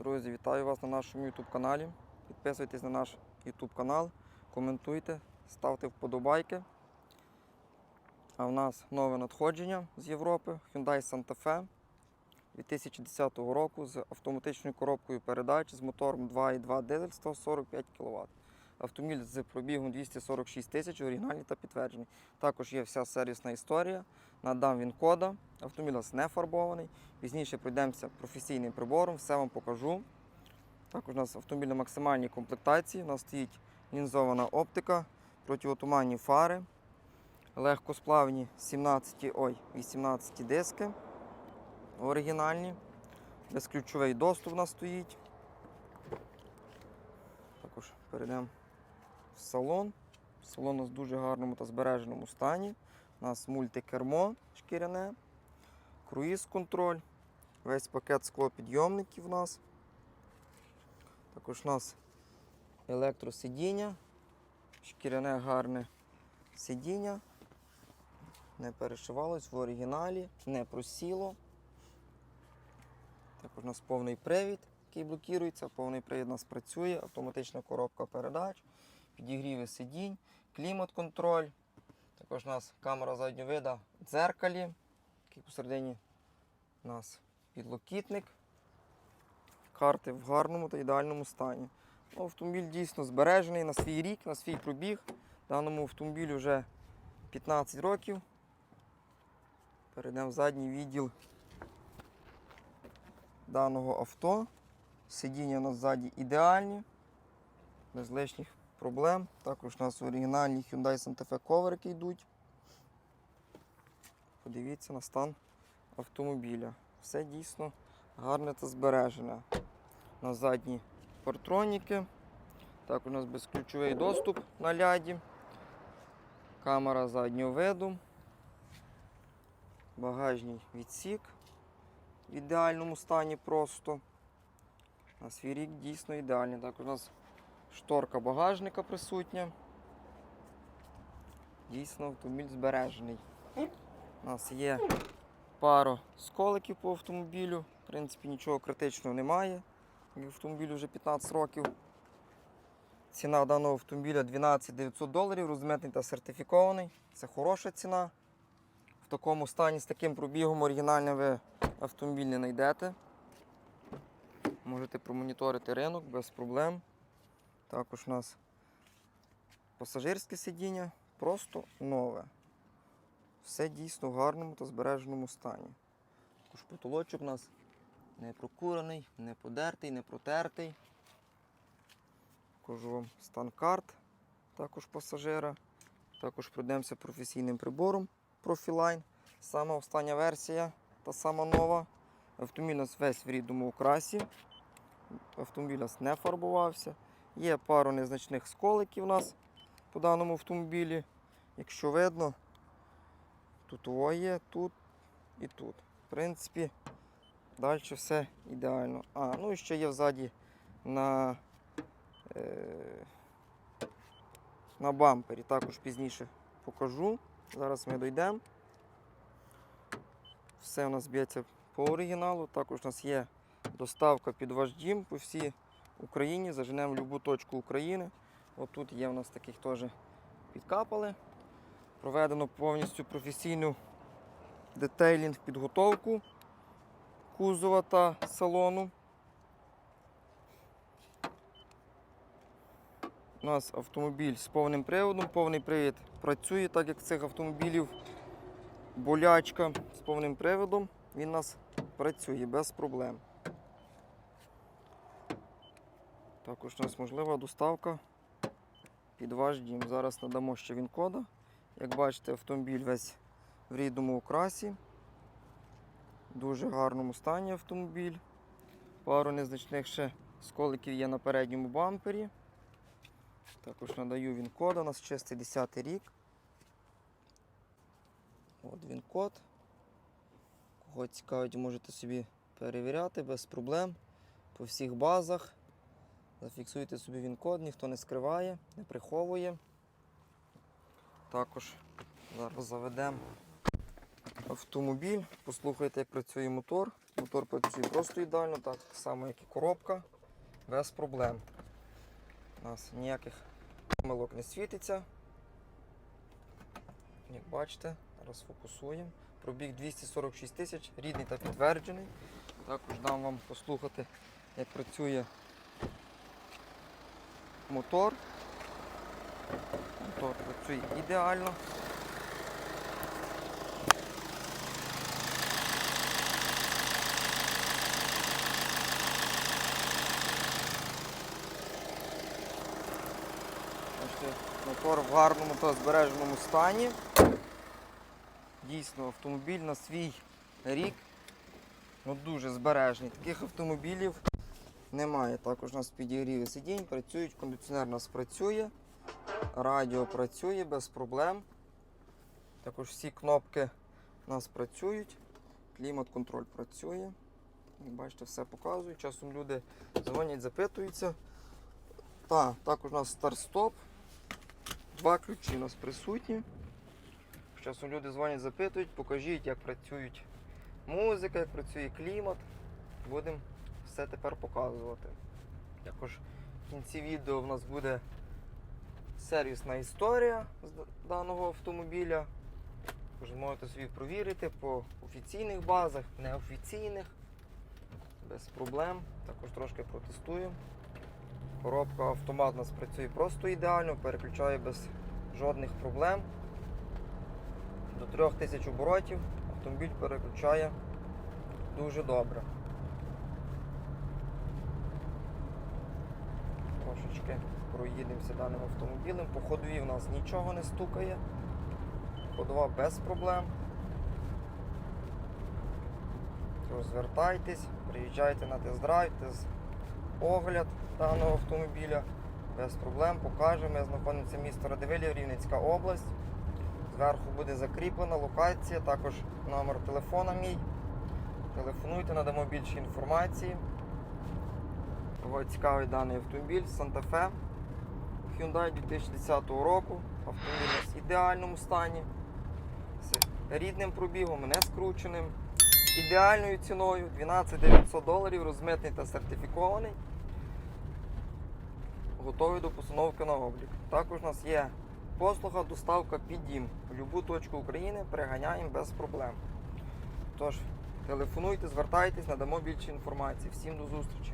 Друзі, вітаю вас на нашому YouTube каналі. Підписуйтесь на наш YouTube канал, коментуйте, ставте вподобайки. А в нас нове надходження з Європи Hyundai Santa Fe 2010 року з автоматичною коробкою передач з мотором 2.2 дизель 145 кВт. Автомобіль з пробігом 246 тисяч, оригінальний та підтверджений. Також є вся сервісна історія. Надам він кода. Автомобіль у нас не фарбований. Пізніше пройдемося професійним прибором, все вам покажу. Також у нас автомобіль на максимальній комплектації. У нас стоїть лінзована оптика, противотуманні фари, легкосплавні 17, ой, 18 диски. Оригінальні. Безключовий доступ у нас стоїть. Також перейдемо салон. Салон у нас в дуже гарному та збереженому стані. У нас мультикермо шкіряне, круїз-контроль, весь пакет склопідйомників у нас. Також у нас електросидіння, шкіряне гарне сидіння. Не перешивалось в оригіналі, не просіло. Також у нас повний привід, який блокується, повний привід у нас працює, автоматична коробка передач, підігріви сидінь, клімат-контроль. Також у нас камера заднього вида в дзеркалі, який посередині у нас підлокітник. Карти в гарному та ідеальному стані. Ну, автомобіль дійсно збережений на свій рік, на свій пробіг. Даному автомобілю вже 15 років. Перейдемо в задній відділ даного авто. Сидіння у нас ззаді ідеальні, без лишніх проблем. Також у нас оригінальні Hyundai Santa Fe коврики йдуть. Подивіться на стан автомобіля. Все дійсно гарне та збережене. На задні партроніки. Так, у нас безключовий доступ на ляді. Камера заднього виду. Багажний відсік в ідеальному стані просто. На свій рік дійсно ідеальний. Так, у нас шторка багажника присутня. Дійсно автомобіль збережений. У нас є пару сколиків по автомобілю. В принципі, нічого критичного немає. Автомобілю вже 15 років. Ціна даного автомобіля 12 900 доларів, розмитний та сертифікований. Це хороша ціна. В такому стані з таким пробігом оригінальним ви автомобіль не знайдете. Можете промоніторити ринок без проблем. Також у нас пасажирське сидіння просто нове. Все дійсно в гарному та збереженому стані. Також потолочок у нас не прокурений, не подертий, не протертий. Покажу вам стан карт також пасажира. Також пройдемося професійним прибором Profiline. Сама остання версія, та сама нова. Автомобіль у нас весь в рідному окрасі. Автомобіль у нас не фарбувався. Є пару незначних сколиків у нас по даному автомобілі. Якщо видно, тут о є, тут і тут. В принципі, далі все ідеально. А, ну і ще є взаді на, е, на бампері. Також пізніше покажу. Зараз ми дійдемо. Все у нас б'ється по оригіналу. Також у нас є доставка під ваш по всій Україні. Заженемо в будь-яку точку України. От тут є у нас таких теж підкапали. Проведено повністю професійну детейлінг підготовку кузова та салону. У нас автомобіль з повним приводом. Повний привід працює, так як цих автомобілів болячка з повним приводом. Він у нас працює без проблем. Також у нас можлива доставка під ваш дім. Зараз надамо ще він кода. Як бачите, автомобіль весь в рідному окрасі. В дуже гарному стані автомобіль. Пару незначних ще сколиків є на передньому бампері. Також надаю він код. У нас чистий 10 рік. От він код. Кого цікавить, можете собі перевіряти без проблем по всіх базах. Зафіксуйте собі він код, ніхто не скриває, не приховує. Також зараз заведемо автомобіль, послухайте, як працює мотор. Мотор працює просто ідеально, так само, як і коробка, без проблем. У нас ніяких помилок не світиться. Як бачите, зараз фокусуємо. Пробіг 246 тисяч, рідний та підтверджений. Також дам вам послухати, як працює мотор. Мотор працює ідеально. Мотор в гарному та збереженому стані. Дійсно, автомобіль на свій рік ну, дуже збережний. Таких автомобілів немає. Також у нас підігріви сидінь, працюють, кондиціонер у нас працює, радіо працює без проблем. Також всі кнопки у нас працюють, клімат-контроль працює. Як бачите, все показує. Часом люди дзвонять, запитуються. Та, також у нас старт-стоп. Два ключі у нас присутні. Часом люди дзвонять, запитують, покажіть, як працюють музика, як працює клімат. Будемо все тепер показувати. Також в кінці відео в нас буде сервісна історія з даного автомобіля. Також можете собі провірити по офіційних базах, неофіційних, без проблем. Також трошки протестуємо. Коробка автомат у нас працює просто ідеально, переключає без жодних проблем. До 3000 оборотів автомобіль переключає дуже добре. Трошечки проїдемося даним автомобілем. По ходові в нас нічого не стукає. Ходова без проблем. Тож звертайтесь, приїжджайте на тест-драйв, тест-огляд даного автомобіля. Без проблем покажемо. Ми знаходимося місто Радивилів, Рівненська область. Зверху буде закріплена локація, також номер телефона мій. Телефонуйте, надамо більше інформації. Цікавий даний автомобіль Santa Fe Hyundai 2010 року. Автомобіль в ідеальному стані. З рідним пробігом, не скрученим. Ідеальною ціною 12 900 доларів, розмитний та сертифікований. Готовий до постановки на облік. Також у нас є послуга доставка під дім. В будь-яку точку України приганяємо без проблем. Тож, телефонуйте, звертайтесь, надамо більше інформації. Всім до зустрічі!